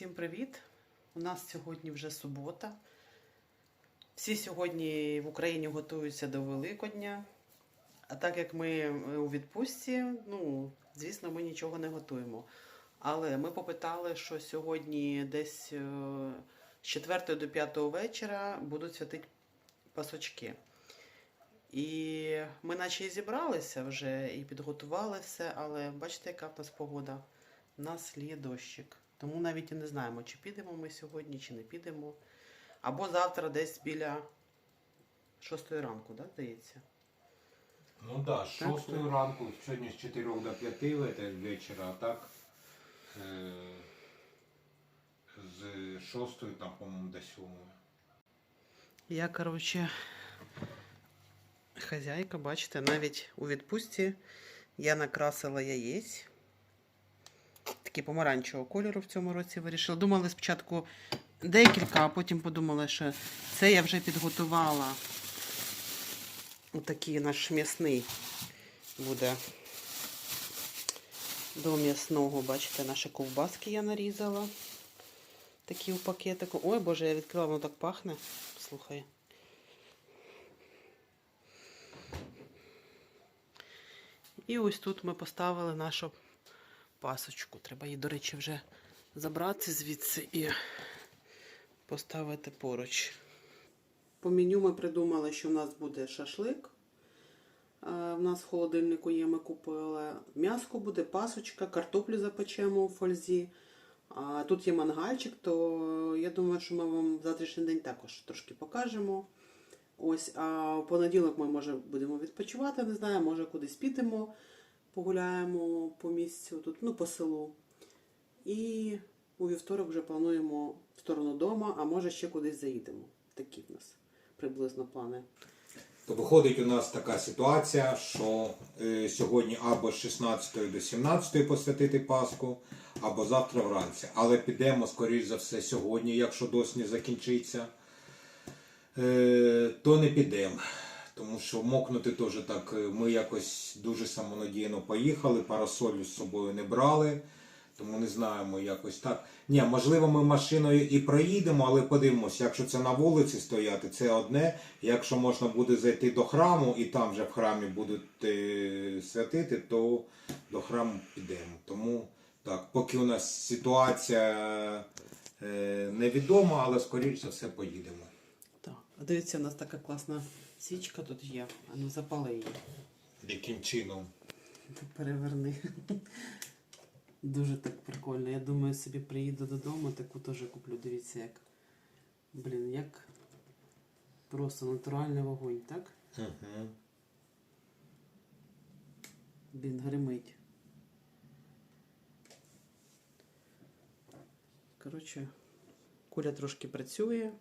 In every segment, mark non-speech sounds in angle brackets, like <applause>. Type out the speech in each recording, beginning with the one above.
Всім привіт! У нас сьогодні вже субота. Всі сьогодні в Україні готуються до Великодня. А так як ми е, у відпустці, ну, звісно, ми нічого не готуємо. Але ми попитали, що сьогодні десь е, з 4 до 5 вечора будуть святити пасочки. І ми наче і зібралися вже і підготували все, але бачите, яка в нас погода? У нас ліє дощик. Тому навіть і не знаємо, чи підемо ми сьогодні, чи не підемо. Або завтра десь біля 6 ранку, да, здається? Ну так, да, з 6 ранку, сьогодні з 4 до 5 ве- вечора, а так е, з 6 там, по-моєму, до 7. Я, коротше, хазяйка, бачите, навіть у відпустці я накрасила яєць. Такі помаранчевого кольору в цьому році вирішила. Думали спочатку декілька, а потім подумала, що це я вже підготувала. Отакий наш м'ясний буде до м'ясного. Бачите, наші ковбаски я нарізала. Такі у пакетику. Ой, Боже, я відкрила, воно так пахне. Слухай. І ось тут ми поставили нашу пасочку. Треба її, до речі, вже забрати звідси і поставити поруч. По меню ми придумали, що в нас буде шашлик. Е, В нас в холодильнику є, ми купили. М'яско буде, пасочка, картоплю запечемо у фользі. Тут є мангальчик, то я думаю, що ми вам в завтрашній день також трошки покажемо. Ось, а в понеділок ми може будемо відпочивати, не знаю, може кудись підемо, погуляємо по місцю, тут, ну, по селу. І у вівторок вже плануємо в сторону дома, а може ще кудись заїдемо. Такі в нас приблизно плани. То виходить у нас така ситуація, що е, сьогодні або з 16 до 17 посвятити Пасху, або завтра вранці. Але підемо, скоріш за все, сьогодні, якщо дощ не закінчиться, е, то не підемо. Тому що мокнути теж так, е, ми якось дуже самонадійно поїхали, парасолю з собою не брали. Тому не знаємо якось так. Ні, можливо, ми машиною і проїдемо, але подивимося, якщо це на вулиці стояти, це одне. Якщо можна буде зайти до храму і там вже в храмі будуть е, святити, то до храму підемо. Тому так, поки у нас ситуація е, невідома, але скоріш за все поїдемо. Дивіться, у нас така класна свічка тут є. А ну запали її. Яким чином? Переверни. Дуже так прикольно. Я думаю, собі приїду додому, таку теж куплю. Дивіться, як. Блін, як просто натуральний вогонь, так? Угу. Він гримить. Коротше, куля трошки працює,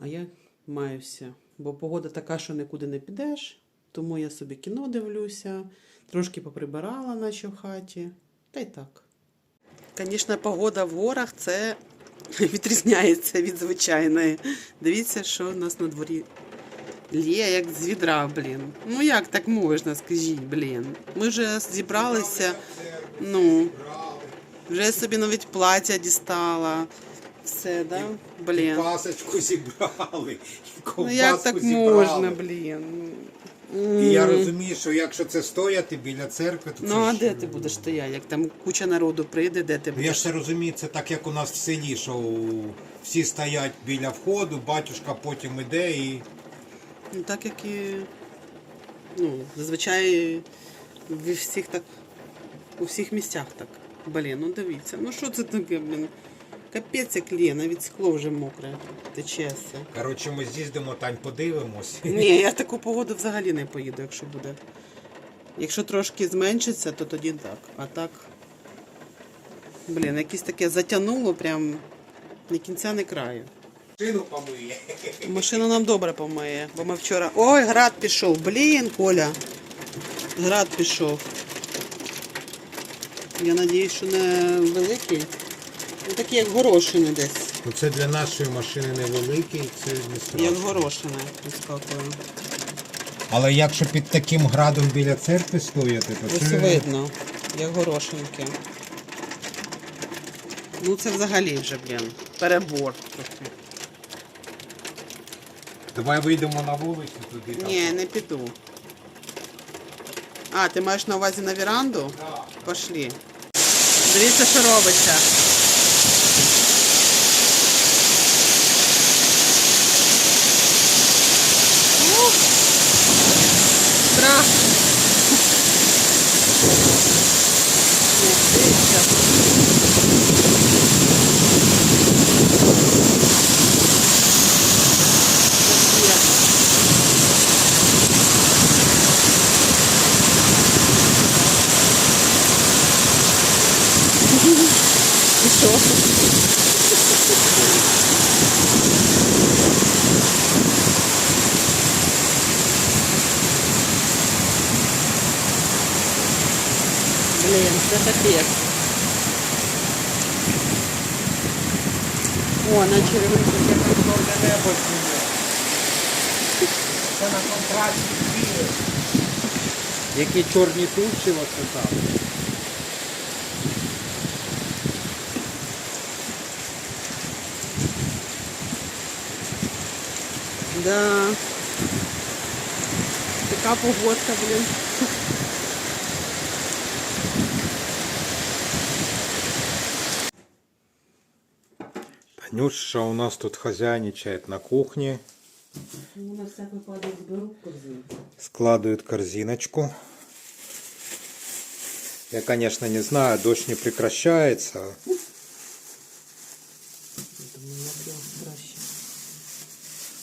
а я маюся. Бо погода така, що нікуди не підеш, тому я собі кіно дивлюся, трошки поприбирала, наче в хаті. Та й так. Звісно, погода в горах це <laughs> відрізняється від звичайної. Дивіться, що у нас на дворі Лє, як з відра, блін. Ну як так можна, скажіть, блін. Ми вже зібралися, ну, вже собі навіть плаття дістала. Все, да? Блін. Пасочку зібрали, і Ну як так зібрали. можна, блін? І я розумію, що якщо це стояти біля церкви, то Ну це а ж, де ти будеш стояти? Як там куча народу прийде, де ти Ну, я будеш? ж це розумію, це так як у нас в селі, що всі стоять біля входу, батюшка потім іде і. Ну так як і. Ну, зазвичай в всіх так. У всіх місцях так. Блін, ну дивіться. Ну що це таке, блін? Капець як лє, навіть скло вже мокре. Тече все. Коротше, ми з'їздимо, Тань, подивимось. Ні, я в таку погоду взагалі не поїду, якщо буде. Якщо трошки зменшиться, то тоді так. А так. Блін, якесь таке затягнуло прям ні кінця, ні краю. Шину помиє. Машина нам добре помиє, бо ми вчора. Ой, град пішов. Блін, Коля. Град пішов. Я надіюсь, що не великий. Ну такий як горошини десь. Ну це для нашої машини невеликий, це не Як страшно. горошини, вискакує. Але якщо під таким градом біля церкви стояти, то Ось це. видно, як горошинки. Ну це взагалі вже, блін, перебор трохи. Давай вийдемо на вулицю туди. Ні, не піду. А, ти маєш на увазі на віранду? Так. Пошлі. Дивіться, що робиться. Ух! Страх. Ні, дивіться. Таке. І що? Блін, це капець. О, Це на контрасті біле. Які чорні тучі оце там. Да. Така погодка, блін. Танюша у нас тут хозяйничает на кухне. Ну. Складывает корзиночку. Я, конечно, не знаю, дождь не прекращается.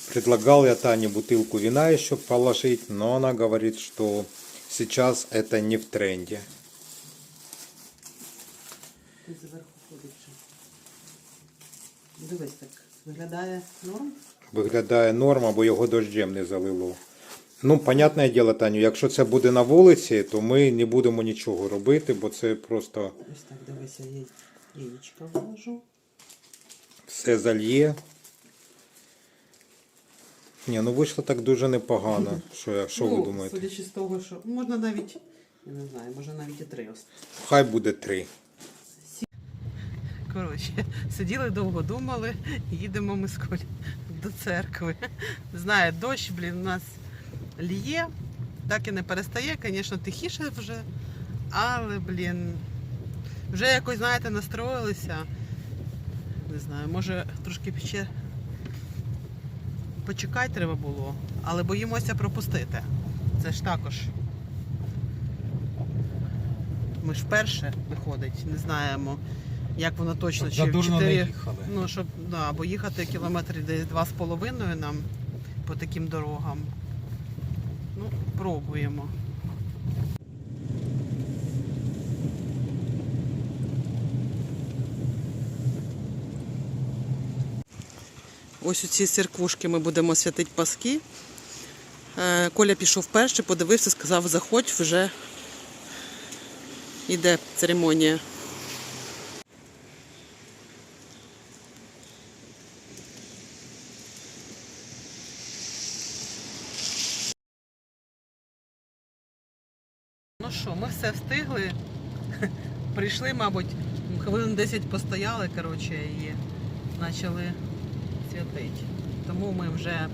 Предлагал я Тане бутылку вина еще положить, но она говорит, что сейчас это не в тренде. Дивись так. Виглядає норм? Виглядає норма, бо його дождем не залило. Ну, понятне діло, Таню, якщо це буде на вулиці, то ми не будемо нічого робити, бо це просто Ось так, дивися, я яєчко вложу. все зальє. Ні, ну вийшло так дуже непогано. <laughs> Що, я- що ну, ви думаєте? Судячи з того, що можна навіть, я не знаю, може навіть і три. Хай буде три. Коротше, сиділи довго думали, їдемо ми з Колі до церкви. Знає, дощ, блін, у нас ліє, так і не перестає, звісно, тихіше вже, але, блін, вже якось, знаєте, настроїлися. Не знаю, може трошки ще почекати треба було, але боїмося пропустити. Це ж також. Ми ж вперше виходить, не знаємо, як воно точно чи в Задурно не 4, їхали. Ну, щоб да, бо їхати кілометрів десь два з половиною нам по таким дорогам. Ну, пробуємо. Ось у ці церквушки ми будемо святити паски. Е, Коля пішов перший, подивився, сказав, заходь, вже йде церемонія. Ну що, ми все встигли. <laughs> Прийшли, мабуть, хвилин 10 постояли, коротше, і почали святити. Тому ми вже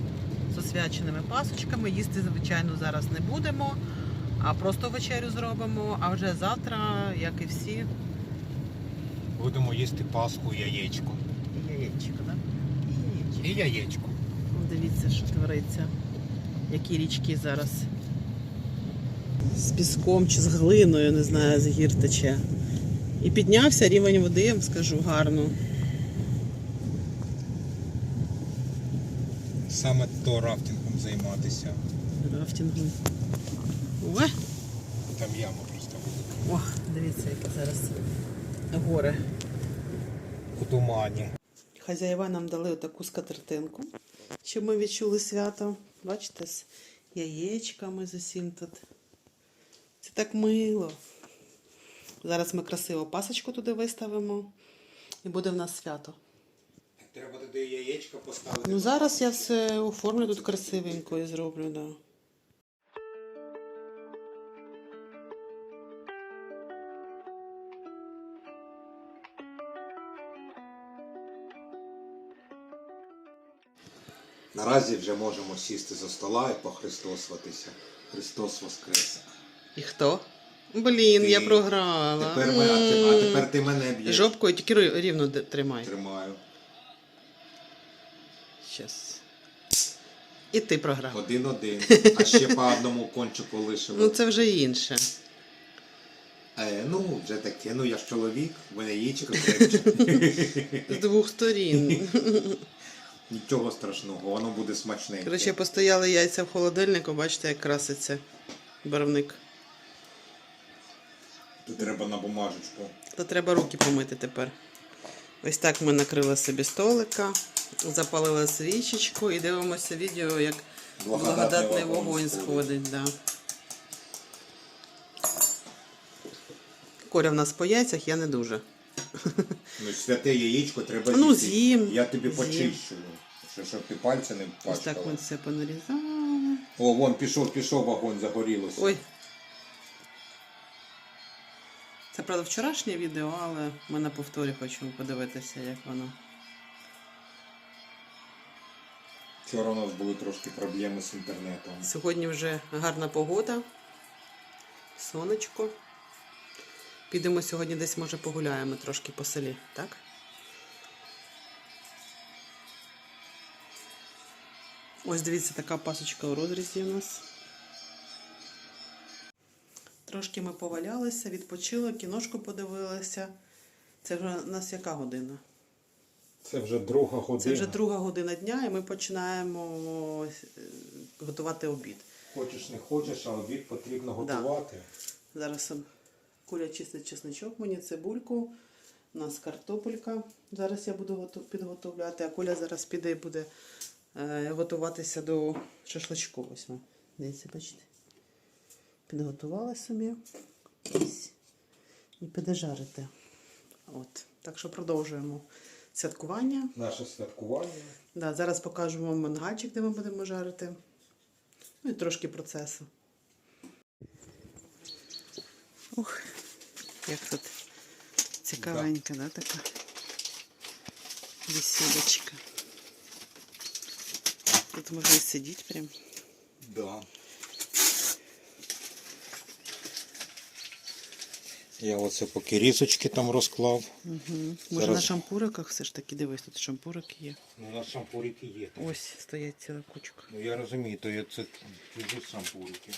з освяченими пасочками. Їсти, звичайно, зараз не будемо, а просто вечерю зробимо. А вже завтра, як і всі, Будемо їсти паску яєчко. і яєчко, так? І яєчко. І яєчко. Ну, Дивіться, що твориться. Які річки зараз. З піском чи з глиною, не знаю, з гір тече. І піднявся рівень води, я вам скажу, гарно. Саме то рафтингом займатися. Рафтингом. О, Там яма просто. о, дивіться, які зараз гори. У тумані. Хазяїва нам дали таку скатертинку, щоб ми відчули свято. Бачите, з яєчками з усім тут. Це так мило. Зараз ми красиво пасочку туди виставимо і буде в нас свято. Треба туди яєчко поставити. Ну зараз я все оформлю тут красивенько і зроблю, так. Да. Наразі вже можемо сісти за стола і похристосватися. Христос Воскрес! І хто? Блін, Ти. я програла. Тепер, ми, а, ти- а тепер ти мене б'єш. Жопкою тільки рівно тримай. Тримаю. Щас. І ти програв. Один-один. <laughs> А ще по одному кончику лишили. Ну це вже інше. Е, ну, вже таке. Ну я ж чоловік, в мене яєчко крепче. З двох сторін. <laughs> Нічого страшного, воно буде смачненьке. Коротше, постояли яйця в холодильнику, бачите, як краситься барвник. Тут треба на бумажечку. То треба руки помити тепер. Ось так ми накрили собі столика, запалили свічечку і дивимося відео, як благодатний вогонь сходить. Да. Коря в нас по яйцях, я не дуже. Ну, святе яєчко треба Ну, з'їм. Я тобі З'їм. почищу. Що, щоб ти пальці не Ось так ми все понарізали. О, вон пішов, пішов вогонь, загорілося. Ой. Це правда вчорашнє відео, але ми на повторі хочемо подивитися, як воно. Вчора у нас були трошки проблеми з інтернетом. Сьогодні вже гарна погода. Сонечко. Підемо сьогодні десь, може, погуляємо трошки по селі, так? Ось дивіться, така пасочка у розрізі у нас. Трошки ми повалялися, відпочили, кіношку подивилися. Це вже у нас яка година? Це вже друга година. Це вже друга година дня, і ми починаємо е, готувати обід. Хочеш не хочеш, а обід потрібно Да. готувати. Зараз куля чистить чесничок, мені цибульку, у нас картопелька. Зараз я буду підготовляти, а куля зараз піде і буде е, готуватися до шашличку. Ось ми. Дивіться, бачите. Підготувала собі. І піде жарити. От. Так що продовжуємо святкування. Наше святкування. Да, зараз покажу вам мангальчик, де ми будемо жарити. Ну і трошки процесу. Ух, як тут цікавенька, да, така бесідочка. Тут можна сидіти прям. Да. Я оце поки різочки там розклав. Угу. Може Зараз- на шампуриках все ж таки дивись, тут шампурики є. Ну, у нас шампурики є. Ось стоять ціла кучка. Ну я розумію, то є це чужі шампурики.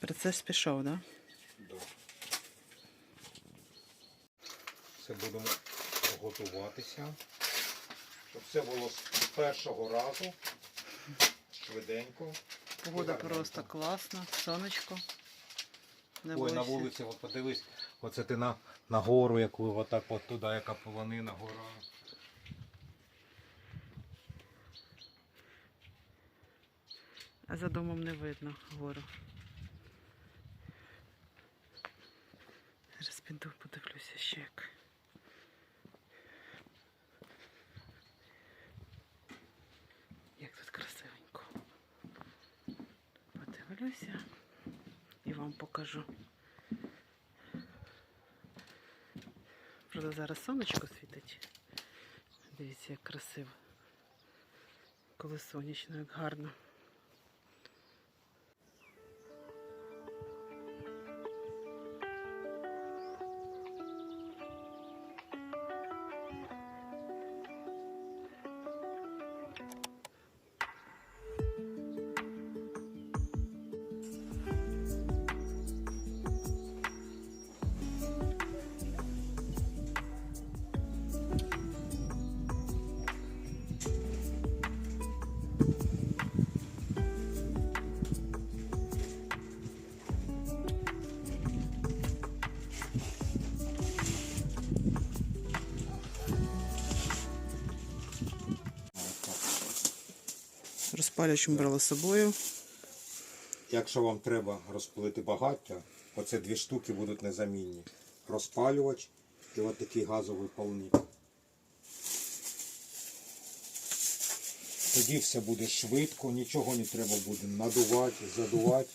Процес пішов, так? Да? Да. Все будемо готуватися. Щоб все було з першого разу. Швиденько. Погода просто класна, сонечко. Ой, на вулиці. от подивись, оце ти на, на гору, яку отак от туди, яка полонина, гора. А за домом не видно гору. Зараз піду подивлюся ще. Як тут красивенько. Подивлюся і вам покажу. Правда, зараз сонечко світить. Дивіться, як красиво. Коли сонячно, як гарно. Ми брали з собою. Якщо вам треба розпалити багаття, оце дві штуки будуть незамінні. Розпалювач і от такий газовий палник. Тоді все буде швидко, нічого не треба буде надувати, задувати.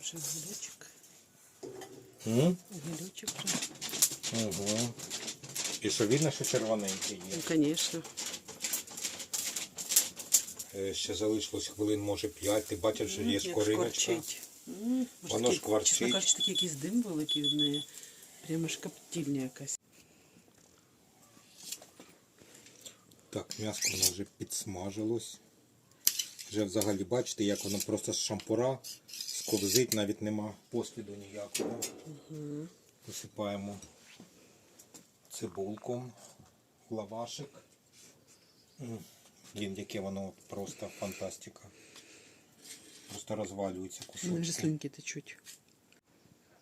Вже гілячок. М? Гілячок вже. Ага. І що видно, що червоненький є. Ну, звісно. Е, Ще залишилось хвилин, може 5. Ти бачиш, що є скориночка. Воно шкварчить. Чесно кажучи, такий якийсь дим великий від неї. Прямо ж коптільня якась. Так, м'ясо воно вже підсмажилось. Вже взагалі бачите, як воно просто з шампура сковзить, навіть нема посліду ніякого. Посипаємо цибулком, лавашик. Блін, яке воно просто фантастика. Просто розвалюється мене вже кусочки. течуть.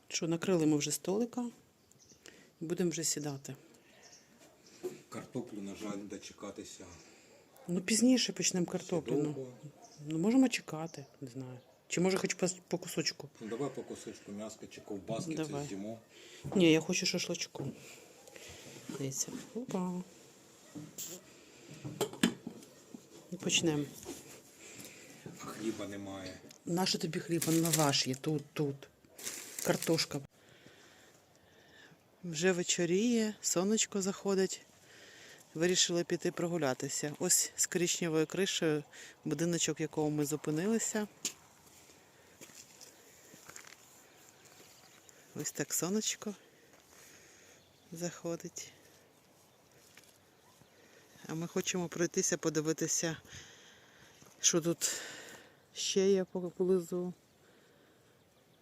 Що, накрили ми вже столика. Будемо вже сідати. Картоплю, на жаль, дочекатися. Ну, пізніше почнемо картоплю. Ну, ну можемо чекати, не знаю. Чи може хоч по, по кусочку. Ну, давай по кусочку м'яска чи ковбаски Давай. це з'їмо. Ні, я хочу шашлачку. Дивіться. Опа. І почнемо. А хліба немає. Нащо тобі хліб? Он лаваш є тут, тут. Картошка. Вже вечоріє, сонечко заходить. Вирішили піти прогулятися. Ось з коричневою кришею, будиночок, в якому ми зупинилися. Ось так сонечко заходить. А ми хочемо пройтися, подивитися, що тут ще є поблизу.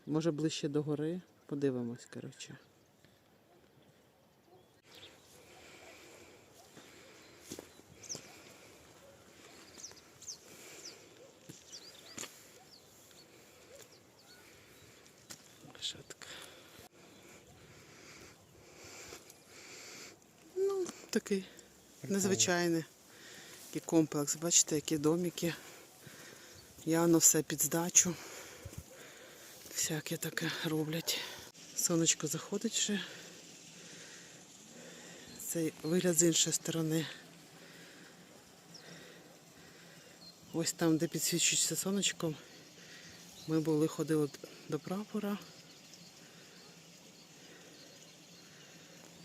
Може ближче до гори. Подивимось, коротше. Ну, такий незвичайний комплекс. Бачите, які домики. Явно все під здачу. Всяке таке роблять. Сонечко заходить вже. Цей вигляд з іншої сторони. Ось там, де підсвічується сонечком, ми були ходили до прапора.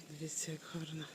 Дивіться, як гарно.